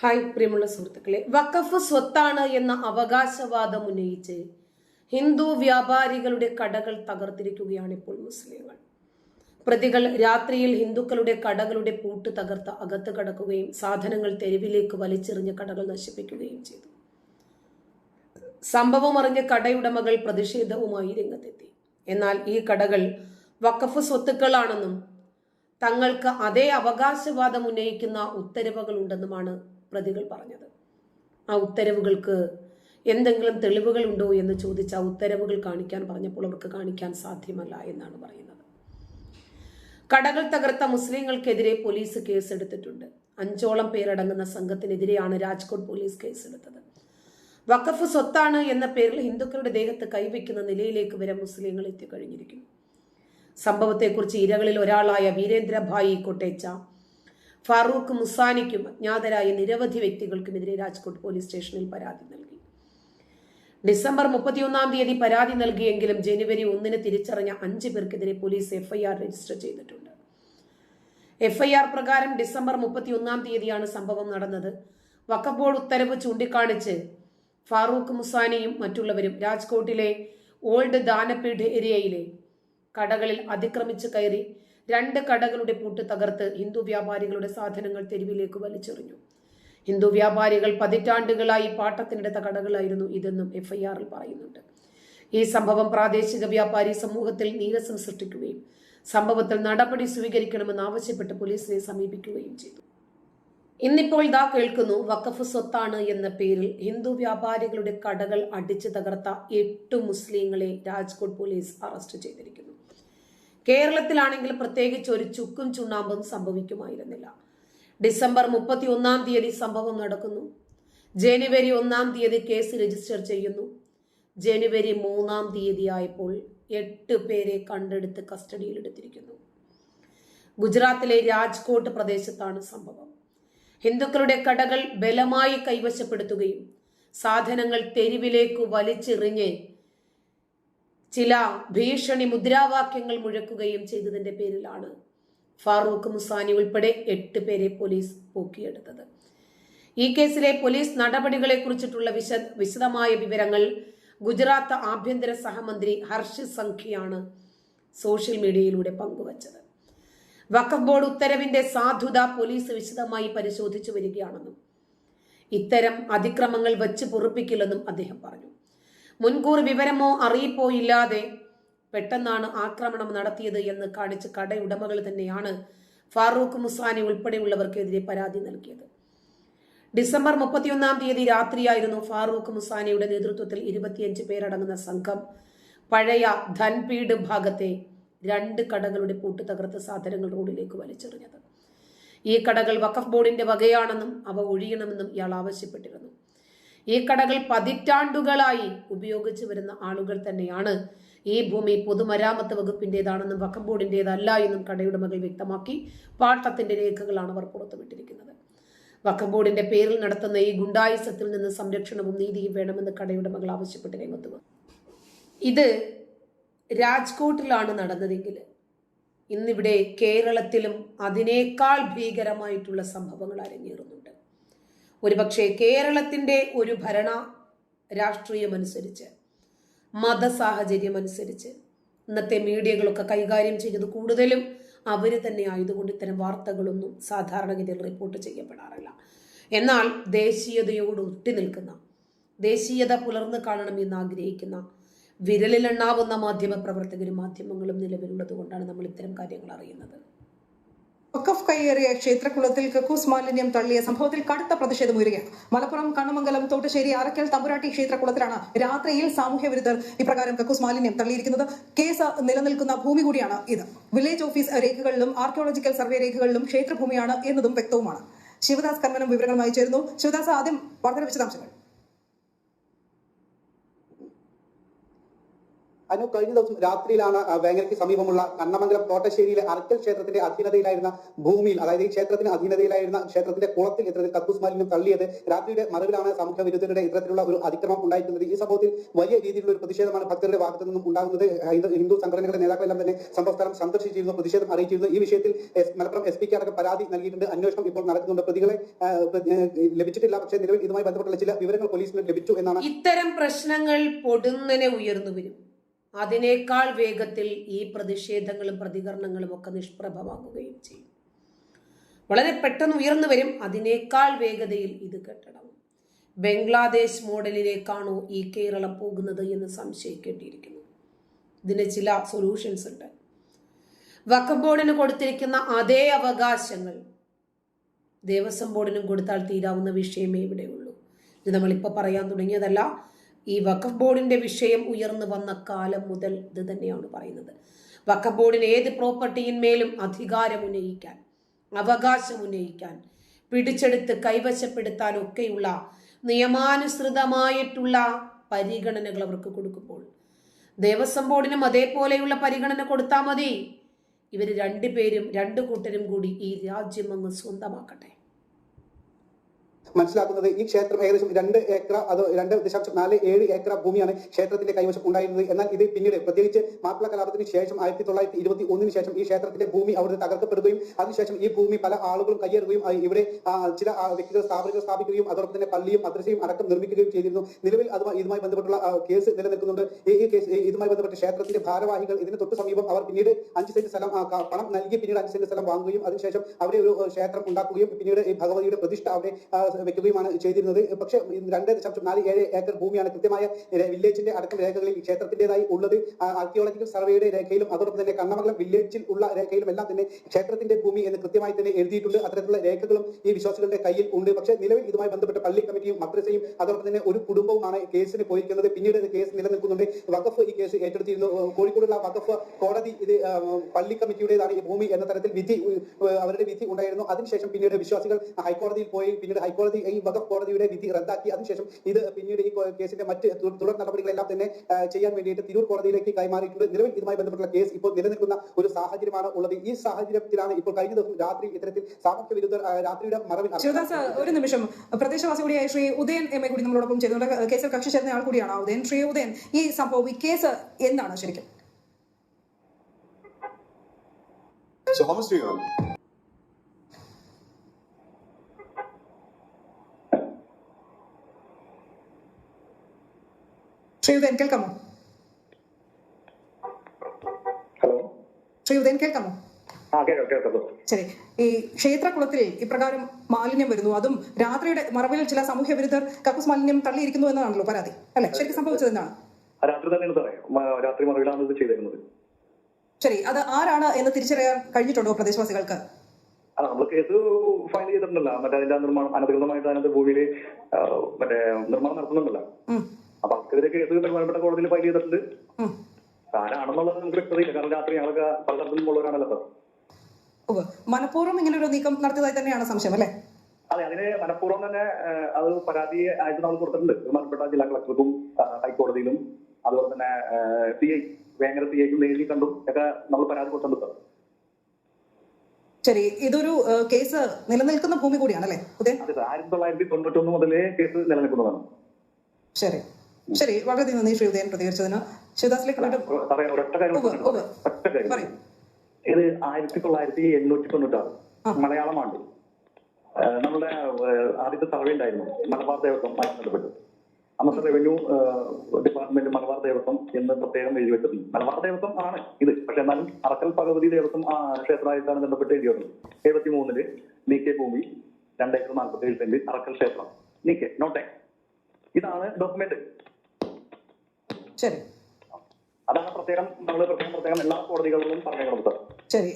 Hi പ്രിയമുള്ള സുഹൃത്തുക്കളെ. വഖഫ് സ്വത്താണ് എന്ന അവകാശവാദം ഉന്നയിച്ച് ഹിന്ദു വ്യാപാരികളുടെ കടകൾ തകർത്തിരിക്കുകയാണ് ഇപ്പോൾ മുസ്ലിങ്ങൾ. പ്രതികൾ രാത്രിയിൽ ഹിന്ദുക്കളുടെ കടകളുടെ പൂട്ട് തകർത്ത് അകത്ത് കടക്കുകയും സാധനങ്ങൾ തെരുവിലേക്ക് വലിച്ചെറിഞ്ഞ് കടകൾ നശിപ്പിക്കുകയും ചെയ്തു. സംഭവം അറിഞ്ഞ കടയുടമകൾ പ്രതിഷേധവുമായി രംഗത്തെത്തി. എന്നാൽ ഈ കടകൾ വഖഫ് സ്വത്തുക്കളാണെന്നും തങ്ങൾക്ക് അതേ അവകാശവാദം ഉന്നയിക്കുന്ന ഉത്തരവുകൾ ഉണ്ടെന്നുമാണ് പ്രതികൾ പറഞ്ഞത്. ആ ഉത്തരവുകൾക്ക് എന്തെങ്കിലും തെളിവുകൾ ഉണ്ടോ എന്ന് ചോദിച്ച ആ ഉത്തരവുകൾ കാണിക്കാൻ പറഞ്ഞപ്പോൾ അവർക്ക് കാണിക്കാൻ സാധ്യമല്ല എന്നാണ് പറയുന്നത്. കടകൾ തകർത്ത മുസ്ലിങ്ങൾക്കെതിരെ പോലീസ് കേസെടുത്തിട്ടുണ്ട്. അഞ്ചോളം പേരടങ്ങുന്ന സംഘത്തിനെതിരെയാണ് രാജ്കോട്ട് പോലീസ് കേസെടുത്തത്. വഖഫ് സ്വത്താണ് എന്ന പേരിൽ ഹിന്ദുക്കളുടെ ദേഹത്ത് കൈവയ്ക്കുന്ന നിലയിലേക്ക് വരെ മുസ്ലിങ്ങൾ എത്തിക്കഴിഞ്ഞിരിക്കുന്നു. സംഭവത്തെക്കുറിച്ച് ഇരകളിൽ ഒരാളായ വീരേന്ദ്രഭായി കൊട്ടേച്ച ഫാറൂഖ് മുസാനിക്കും അജ്ഞാതരായ നിരവധി വ്യക്തികൾക്കുമെതിരെ രാജ്കോട്ട് പോലീസ് സ്റ്റേഷനിൽ പരാതി നൽകി. ഡിസംബർ മുപ്പത്തിയൊന്നാം തീയതി പരാതി നൽകിയെങ്കിലും ജനുവരി ഒന്നിന് തിരിച്ചറിഞ്ഞ അഞ്ച് പേർക്കെതിരെ പോലീസ് എഫ്ഐആർ രജിസ്റ്റർ ചെയ്തിട്ടുണ്ട്. എഫ്ഐആർ പ്രകാരം ഡിസംബർ മുപ്പത്തിയൊന്നാം തീയതിയാണ് സംഭവം നടന്നത്. ബോർഡ് ഉത്തരവ് ചൂണ്ടിക്കാണിച്ച് ഫാറൂഖ് മുസാനിയും മറ്റുള്ളവരും രാജ്കോട്ടിലെ ഓൾഡ് ദാനപീഠ് ഏരിയയിലെ കടകളിൽ അതിക്രമിച്ച് കയറി രണ്ട് കടകളുടെ പൂട്ട് തകർത്ത് ഹിന്ദു വ്യാപാരികളുടെ സാധനങ്ങൾ തെരുവിലേക്ക് വലിച്ചെറിഞ്ഞു. ഹിന്ദു വ്യാപാരികൾ പതിറ്റാണ്ടുകളായി പാട്ടത്തിനെടുത്ത കടകളായിരുന്നു ഇതെന്നും എഫ്ഐആറിൽ പറയുന്നുണ്ട്. ഈ സംഭവം പ്രാദേശിക വ്യാപാരി സമൂഹത്തിൽ നീരസം സൃഷ്ടിക്കുകയും സംഭവത്തിൽ നടപടി സ്വീകരിക്കണമെന്ന് ആവശ്യപ്പെട്ട് പോലീസിനെ സമീപിക്കുകയും ചെയ്തു. ഇന്നിപ്പോൾ ഇതാ കേൾക്കുന്നു വഖഫ് സ്വത്താണ് എന്ന പേരിൽ ഹിന്ദു വ്യാപാരികളുടെ കടകൾ അടിച്ചു തകർത്ത എട്ട് മുസ്ലിങ്ങളെ രാജ്കോട്ട് പോലീസ് അറസ്റ്റ് ചെയ്തിരിക്കുന്നു. കേരളത്തിലാണെങ്കിൽ പ്രത്യേകിച്ച് ഒരു ചുക്കും ചുണ്ണാമ്പും സംഭവിക്കുമായിരുന്നില്ല. ഡിസംബർ മുപ്പത്തി ഒന്നാം തീയതി സംഭവം നടക്കുന്നു. ജനുവരി ഒന്നാം തീയതി കേസ് രജിസ്റ്റർ ചെയ്യുന്നു. ജനുവരി മൂന്നാം തീയതി ആയപ്പോൾ എട്ട് പേരെ കണ്ടെടുത്ത് കസ്റ്റഡിയിലെടുത്തിരിക്കുന്നു. ഗുജറാത്തിലെ രാജ്കോട്ട് പ്രദേശത്താണ് സംഭവം. ഹിന്ദുക്കളുടെ കടകൾ ബലമായി കൈവശപ്പെടുത്തുകയും സാധനങ്ങൾ തെരുവിലേക്ക് വലിച്ചെറിഞ്ഞ് ചില ഭീഷണി മുദ്രാവാക്യങ്ങൾ മുഴക്കുകയും ചെയ്തതിന്റെ പേരിലാണ് ഫാറൂഖ് മുസാനി ഉൾപ്പെടെ എട്ട് പേരെ പോലീസ് പോക്കിയെടുത്തത്. ഈ കേസിലെ പോലീസ് നടപടികളെ കുറിച്ചിട്ടുള്ള വിശ വിശദമായ വിവരങ്ങൾ ഗുജറാത്ത് ആഭ്യന്തര സഹമന്ത്രി ഹർഷ് സംഖ്യയാണ് സോഷ്യൽ മീഡിയയിലൂടെ പങ്കുവച്ചത്. വഖഫ് ബോർഡ് ഉത്തരവിന്റെ സാധുത പോലീസ് വിശദമായി പരിശോധിച്ചു വരികയാണെന്നും ഇത്തരം അതിക്രമങ്ങൾ വച്ച് പൊറുപ്പിക്കില്ലെന്നും അദ്ദേഹം പറഞ്ഞു. മുൻകൂർ വിവരമോ അറിയിപ്പോ ഇല്ലാതെ പെട്ടെന്നാണ് ആക്രമണം നടത്തിയത് എന്ന് കാണിച്ച് കടയുടമകൾ തന്നെയാണ് ഫാറൂഖ് മുസാനി ഉൾപ്പെടെയുള്ളവർക്കെതിരെ പരാതി നൽകിയത്. ഡിസംബർ മുപ്പത്തിയൊന്നാം തീയതി രാത്രിയായിരുന്നു ഫാറൂഖ് മുസാനിയുടെ നേതൃത്വത്തിൽ ഇരുപത്തിയഞ്ച് പേരടങ്ങുന്ന സംഘം പഴയ ധൻപീഡ് ഭാഗത്തെ രണ്ട് കടകളുടെ പൂട്ട് തകർത്ത സാധനങ്ങൾ റോഡിലേക്ക് വലിച്ചെറിഞ്ഞത്. ഈ കടകൾ വഖഫ് ബോർഡിന്റെ വകയാണെന്നും അവ ഒഴിയണമെന്നും ഇയാൾ ആവശ്യപ്പെട്ടിരുന്നു. ഈ കടകൾ പതിറ്റാണ്ടുകളായി ഉപയോഗിച്ചു വരുന്ന ആളുകൾ തന്നെയാണ്. ഈ ഭൂമി പൊതുമരാമത്ത് വകുപ്പിന്റേതാണെന്നും വക്കം ബോർഡിന്റേതല്ല എന്നും കടയുടമകൾ വ്യക്തമാക്കി പാട്ടത്തിന്റെ രേഖകളാണ് അവർ പുറത്തുവിട്ടിരിക്കുന്നത്. വക്കം ബോർഡിന്റെ പേരിൽ നടത്തുന്ന ഈ ഗുണ്ടായുസത്തിൽ നിന്ന് സംരക്ഷണവും നീതിയും വേണമെന്ന് കടയുടമകൾ ആവശ്യപ്പെട്ട് രംഗത്ത് ഇത് രാജ്കോട്ടിലാണ് നടന്നതെങ്കിൽ ഇന്നിവിടെ കേരളത്തിലും അതിനേക്കാൾ ഭീകരമായിട്ടുള്ള സംഭവങ്ങൾ അരങ്ങേറുന്നുണ്ട് ഒരുപക്ഷെ കേരളത്തിന്റെ ഒരു ഭരണ രാഷ്ട്രീയമനുസരിച്ച് മത സാഹചര്യമനുസരിച്ച് ഇന്നത്തെ മീഡിയകളൊക്കെ കൈകാര്യം ചെയ്യുന്നത് കൂടുതലും അവർ തന്നെ ആയതുകൊണ്ട് ഇത്തരം വാർത്തകളൊന്നും സാധാരണഗതിയിൽ റിപ്പോർട്ട് ചെയ്യപ്പെടാറില്ല. എന്നാൽ ദേശീയതയോട് ഒട്ടി നിൽക്കുന്ന ദേശീയത പുലർന്നു കാണണമെന്ന് ആഗ്രഹിക്കുന്ന വിരലിലെണ്ണാവുന്ന മാധ്യമ പ്രവർത്തകരും മാധ്യമങ്ങളും നിലവിലുള്ളത് കൊണ്ടാണ് നമ്മൾ ഇത്തരം കാര്യങ്ങൾ അറിയുന്നത്. വഖഫ് കൈയേറിയ ക്ഷേത്രകുളത്തിൽ കക്കൂസ് മാലിന്യം തള്ളിയ സംഭവത്തിൽ കടുത്ത പ്രതിഷേധം ഉയരുകയാണ്. മലപ്പുറം കണ്ണമംഗലം തോട്ടശ്ശേരി അറക്കൽ തമ്പുരാട്ടി ക്ഷേത്രകുളത്തിലാണ് രാത്രിയിൽ സാമൂഹ്യ വിരുദ്ധർ ഇപ്രകാരം കക്കൂസ് മാലിന്യം തള്ളിയിരിക്കുന്നത്. കേസ് നിലനിൽക്കുന്ന ഭൂമി കൂടിയാണ് ഇത്. വില്ലേജ് ഓഫീസ് രേഖകളിലും ആർക്കിയോളജിക്കൽ സർവേ രേഖകളിലും ക്ഷേത്രഭൂമിയാണ് എന്നതും വ്യക്തവുമാണ്. ശിവദാസ് കന്മനം വിവരങ്ങളുമായി ചേരുന്നു. ശിവദാസ് ആദ്യം വളരെ വിശദാംശങ്ങൾ അനു കഴിഞ്ഞ ദിവസം രാത്രിയിലാണ് വേങ്ങരയ്ക്ക് സമീപമുള്ള കണ്ണമംഗലം തോട്ടശ്ശേരിയിലെ അറക്കൽ ക്ഷേത്രത്തിന്റെ അധീനതയിലായിരുന്ന ഭൂമിയിൽ അതായത് ഈ ക്ഷേത്രത്തിന് അധീനതയിലായിരുന്ന ക്ഷേത്രത്തിന്റെ കുളത്തിൽ ഇത്തരത്തിൽ കക്കൂസ് മാലിന്യം തള്ളിയത് രാത്രിയുടെ മറവിലാണ് സാമൂഹ്യ വിരുദ്ധരുടെ ഇത്തരത്തിലുള്ള ഒരു അതിക്രമം ഉണ്ടായിരിക്കുന്നത് ഈ സംഭവത്തിൽ വലിയ രീതിയിലുള്ള ഒരു പ്രതിഷേധമാണ് ഭക്തരുടെ ഭാഗത്തു നിന്നും ഉണ്ടാകുന്നത്. ഹിന്ദു സംഘടനകളുടെ നേതാക്കളെല്ലാം തന്നെ സംഭവസ്ഥലം സന്ദർശിച്ചിരുന്നു പ്രതിഷേധം അറിയിച്ചിരുന്നു. ഈ വിഷയത്തിൽ മലപ്പുറം എസ് പിക്ക് അടക്കം പരാതി നൽകിയിട്ടുണ്ട്. അന്വേഷണം ഇപ്പോൾ നടക്കുന്നുണ്ട്. പ്രതികളെ ലഭിച്ചിട്ടില്ല. പക്ഷേ നിലവിൽ ഇതുമായി ബന്ധപ്പെട്ടുള്ള ചില വിവരങ്ങൾ പോലീസിന് ലഭിച്ചു എന്നാണ് ഇത്തരം പ്രശ്നങ്ങൾ പൊടുന്നനെ ഉയർന്നു വരും. അതിനേക്കാൾ വേഗത്തിൽ ഈ പ്രതിഷേധങ്ങളും പ്രതികരണങ്ങളും ഒക്കെ നിഷ്പ്രഭമാകുകയും ചെയ്യും. വളരെ പെട്ടെന്ന് ഉയർന്നു വരും. അതിനേക്കാൾ വേഗതയിൽ ഇത് കെട്ടണം. ബംഗ്ലാദേശ് മോഡലിലേക്കാണോ ഈ കേരളം പോകുന്നത് എന്ന് സംശയിക്കേണ്ടിയിരിക്കുന്നു. ഇതിന് ചില സൊല്യൂഷൻസ് ഉണ്ട്. വഖഫ് ബോർഡിന് കൊടുത്തിരിക്കുന്ന അതേ അവകാശങ്ങൾ ദേവസ്വം ബോർഡിനും കൊടുത്താൽ തീരാവുന്ന വിഷയമേ ഇവിടെയുള്ളൂ. ഇത് നമ്മളിപ്പോൾ പറയാൻ തുടങ്ങിയതല്ല. ഈ വഖഫ് ബോർഡിന്റെ വിഷയം ഉയർന്നു വന്ന കാലം മുതൽ ഇത് തന്നെയാണ് പറയുന്നത്. വഖഫ് ബോർഡിന് ഏത് പ്രോപ്പർട്ടിയിന്മേലും അധികാരം ഉന്നയിക്കാൻ അവകാശം ഉന്നയിക്കാൻ പിടിച്ചെടുത്ത് കൈവശപ്പെടുത്താൻ ഒക്കെയുള്ള നിയമാനുസൃതമായിട്ടുള്ള പരിഗണനകൾ അവർക്ക് കൊടുക്കുമ്പോൾ ദേവസ്വം ബോർഡിനും അതേപോലെയുള്ള പരിഗണന കൊടുത്താൽ മതി. ഇവർ രണ്ടുപേരും രണ്ടു കൂട്ടരും കൂടി ഈ രാജ്യം അങ്ങ് സ്വന്തമാക്കട്ടെ. മനസ്സിലാക്കുന്നത് ഈ ക്ഷേത്രം ഏകദേശം രണ്ട് ഏക്കർ അത് രണ്ട് ദശാംശം നാല് ഏഴ് ഏക്കർ ഭൂമിയാണ് ക്ഷേത്രത്തിന്റെ കൈവശം ഉണ്ടായിരുന്നത്. എന്നാൽ ഇത് പിന്നീട് പ്രത്യേകിച്ച് മാപ്പിള കലാപത്തിന് ശേഷം ആയിരത്തി തൊള്ളായിരത്തി ഇരുപത്തി ഒന്നിന് ശേഷം ഈ ക്ഷേത്രത്തിന്റെ ഭൂമി അവർ തകർക്കപ്പെടുകയും അതിനുശേഷം ഈ ഭൂമി പല ആളുകളും കയ്യേറുകയും ഇവിടെ ചില വ്യക്തികൾ സ്ഥാപനങ്ങൾ സ്ഥാപിക്കുകയും അതോടൊപ്പം തന്നെ പള്ളിയും മദ്രസയും അടക്കം നിർമ്മിക്കുകയും ചെയ്തിരുന്നു. നിലവിൽ അത് ഇതുമായി ബന്ധപ്പെട്ടുള്ള കേസ് നിലനിൽക്കുന്നുണ്ട്. ഈ കേസ് ഇതുമായി ബന്ധപ്പെട്ട ക്ഷേത്രത്തിന്റെ ഭാരവാഹികൾ ഇതിന് തൊട്ട് സമീപം അവർ പിന്നീട് അഞ്ച് സെന്റ് സ്ഥലം പണം നൽകി പിന്നീട് അഞ്ച് സെന്റ് സ്ഥലം വാങ്ങുകയും അതിനുശേഷം അവിടെ ഒരു ക്ഷേത്രം ഉണ്ടാക്കുകയും പിന്നീട് ഈ ഭഗവതിയുടെ പ്രതിഷ്ഠ അവിടെ വെക്കുകയുമാണ് ചെയ്തിരുന്നത്. പക്ഷേ രണ്ട് ദശാംശം നാല് ഏഴ് ഏക്കർ ഭൂമിയാണ് കൃത്യമായ വില്ലേജിന്റെ അടക്കം രേഖകളിൽ ക്ഷേത്രത്തിന്റേതായി ഉള്ളത്. ആർക്കിയോളജിക്കൽ സർവേയുടെ രേഖയിലും അതോടൊപ്പം തന്നെ കണ്ണമംഗലം വില്ലേജിൽ ഉള്ള രേഖയിലും എല്ലാം തന്നെ ക്ഷേത്രത്തിന്റെ ഭൂമി എന്ന് കൃത്യമായി തന്നെ എഴുതിയിട്ടുണ്ട്. അത്തരത്തിലുള്ള രേഖകളും ഈ വിശ്വാസികളുടെ കയ്യിൽ ഉണ്ട്. പക്ഷേ നിലവിൽ ഇതുമായി ബന്ധപ്പെട്ട പള്ളി കമ്മിറ്റിയും മദ്രസയും അതോടൊപ്പം തന്നെ ഒരു കുടുംബവുമാണ് കേസിന് പോയിരിക്കുന്നത്. പിന്നീട് കേസ് നിലനിൽക്കുന്നുണ്ട്. വഖഫ് ഈ കേസ് ഏറ്റെടുത്തിരുന്നു. കോഴിക്കോടുള്ള വഖഫ് കോടതി ഇത് പള്ളി കമ്മിറ്റിയുടേതാണ് ഈ ഭൂമി എന്ന തരത്തിൽ വിധി അവരുടെ വിധി ഉണ്ടായിരുന്നു. അതിനുശേഷം പിന്നീട് വിശ്വാസികൾ ഹൈക്കോടതിയിൽ പോയി. പിന്നീട് ഹൈക്കോടതി ഈ വഖഫ് കോടതിയുടെ വിധി റദ്ദാക്കി. അതിനുശേഷം ഇത് പിന്നീട് ഈ കേസിന്റെ മറ്റ് തുടർ നടപടികളെല്ലാം തന്നെ ചെയ്യാൻ വേണ്ടിയിട്ട് തിരൂർ കോടതിയിലേക്ക് കൈമാറിയിട്ടുണ്ട്. നിലവിൽ ഇതുമായി ബന്ധപ്പെട്ടുള്ള കേസ് ഇപ്പോൾ നിലനിൽക്കുന്ന ഒരു സാഹചര്യമാണ് ഉള്ളത്. ഈ സാഹചര്യത്തിലാണ് ഇപ്പോൾ കഴിഞ്ഞ ദിവസം രാത്രി ഇത്തരത്തിൽ സാമൂഹ്യ വിരുദ്ധ രാത്രിയുടെ മറവിൽ ഒരു നിമിഷം. പ്രദേശവാസി കൂടിയായ ശ്രീ ഉദയൻ എം എ കൂടി നമ്മളോടൊപ്പം ചെയ്തുകൊണ്ട് കേസിൽ കക്ഷി ചേർന്ന ആൾ കൂടിയാണ് ഉദയൻ? ശ്രീ ഉദയൻ ഈ സംഭവം ഈ കേസ് എന്താണ് ശരിക്കും? So how much do you earn? Shri Udayan കേൾക്കാമോ ഹലോ ശ്രീയുതൻ കേൾക്കാമോ ശരി. ഈ ക്ഷേത്രകുളത്തിൽ ഇപ്രകാരം മാലിന്യം വരുന്നു. അതും രാത്രിയുടെ മറവിൽ ചില സാമൂഹ്യ വിരുദ്ധർ കക്കൂസ് മാലിന്യം തള്ളിയിരിക്കുന്നു എന്നതാണല്ലോ പരാതി. അല്ലെ? ശരിക്കും സംഭവിച്ചത് എന്താണ്? രാത്രി തന്നെയാണ് സാറേ. രാത്രി മറവിലാണ് ഇത് ചെയ്തിരുന്നത്. ശരി. അത് ആരാണ് എന്ന് തിരിച്ചറിയാൻ കഴിഞ്ഞിട്ടുണ്ടോ പ്രദേശവാസികൾക്ക്? നമ്മൾ കേസ് ഫയൽ ചെയ്തിട്ടുണ്ടല്ലോ. മറ്റേ അതിന്റെ നിർമ്മാണം അനധികൃതമായിട്ട് അതിനകത്ത് ഭൂമിയിൽ മറ്റേ നിർമ്മാണം നടത്തുന്നുണ്ടല്ലോ. അപ്പൊ അവർക്കെതിരെ കേസ് ബഹുമാനപ്പെട്ട കോടതിയിൽ ഫയൽ ചെയ്തിട്ടുണ്ട്. താനാണെന്നുള്ളത് നമുക്ക് വ്യക്തതയില്ല കാരണം രാത്രി ഞങ്ങൾക്ക് പലതരത്തിലും ഉള്ളവരാണല്ലോ സാർ. മനഃപൂർവം ഇങ്ങനെ ഒരു നീക്കം നടത്തിയതായി തന്നെയാണ് സംശയം അല്ലെ? അതെ അതിന് മനഃപൂർവം തന്നെ അത് പരാതി ആയിട്ട് നമ്മൾ കൊടുത്തിട്ടുണ്ട്. ബഹുമാനപ്പെട്ട ജില്ലാ കളക്ടർക്കും ഹൈക്കോടതിയിലും അതുപോലെ തന്നെ സി ഐ വേങ്ങര സി ഐക്കും നേരിൽ കണ്ടും ഒക്കെ നമ്മൾ പരാതി കൊടുത്തിട്ടുണ്ട് സാർ. ശരി. ഇതൊരു കേസ് നിലനിൽക്കുന്ന ഭൂമി കൂടിയാണല്ലേ? അതെ. ആയിരത്തി തൊള്ളായിരത്തി തൊണ്ണൂറ്റൊന്ന് മുതലേ കേസ് നിലനിൽക്കുന്നതാണ്. ശരി. ശരി വളരെ നന്ദി ശ്രീ ഉദയൻ പ്രതികരിച്ചതിന്. ശിവദാസിലേക്ക് ഇത് ആയിരത്തി തൊള്ളായിരത്തി എണ്ണൂറ്റി തൊണ്ണൂറ്റാറ് മലയാളമാണ് മലയാളം നമ്മുടെ ആദ്യത്തെ സർവേ ഉണ്ടായിരുന്നു. മലബാർ ദേവസ്വം ബന്ധപ്പെട്ട്. അന്നത്തെ റവന്യൂ ഡിപ്പാർട്ട്മെന്റ് മലബാർ ദേവസ്വം എന്ന് പ്രത്യേകം എഴുതി വെച്ചിട്ടുണ്ട്. മലബാർ ദേവസ്വം ആണ് ഇത്. പക്ഷെ എന്നാലും അറക്കൽ പകവതി ദേവസ്വം ആ, ക്ഷേത്രമായിട്ടാണ് ബന്ധപ്പെട്ട് എഴുതി വന്നത് എഴുപത്തി മൂന്നിൽ നീ കെ ഭൂമി രണ്ടേക്കർ നാൽപ്പത്തി ഏഴ് സെന്റ് അറക്കൽ ക്ഷേത്രം. നീ കെ നോട്ടെ. ഇതാണ് ഡോക്യുമെന്റ് ശരി. അതാണ് പ്രത്യേകം നമ്മൾ പ്രത്യേകം പ്രത്യേകം എല്ലാ കോടതികളിലും പറഞ്ഞേക്കണം സാർ ശരി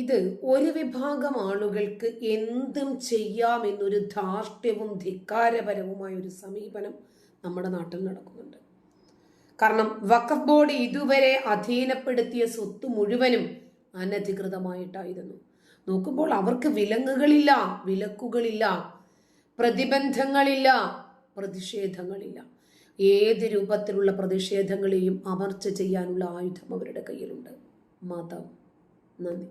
ഇത് ഒരു വിഭാഗം ആളുകൾക്ക് എന്തും ചെയ്യാമെന്നൊരു ധാർഷ്ട്യവും ധിക്കാരപരവുമായ ഒരു സമീപനം നമ്മുടെ നാട്ടിൽ നടക്കുന്നുണ്ട്. കാരണം വഖഫ് ബോർഡ് ഇതുവരെ അധീനപ്പെടുത്തിയ സ്വത്ത് മുഴുവനും അനധികൃതമായിട്ടായിരുന്നു. നോക്കുമ്പോൾ അവർക്ക് വിലങ്ങുകളില്ല വിലക്കുകളില്ല പ്രതിബന്ധങ്ങളില്ല പ്രതിഷേധങ്ങളില്ല. ഏത് രൂപത്തിലുള്ള പ്രതിഷേധങ്ങളെയും അമർച്ച ചെയ്യാനുള്ള ആയുധം അവരുടെ കയ്യിലുണ്ട്. മാതാവ് നന്ദി.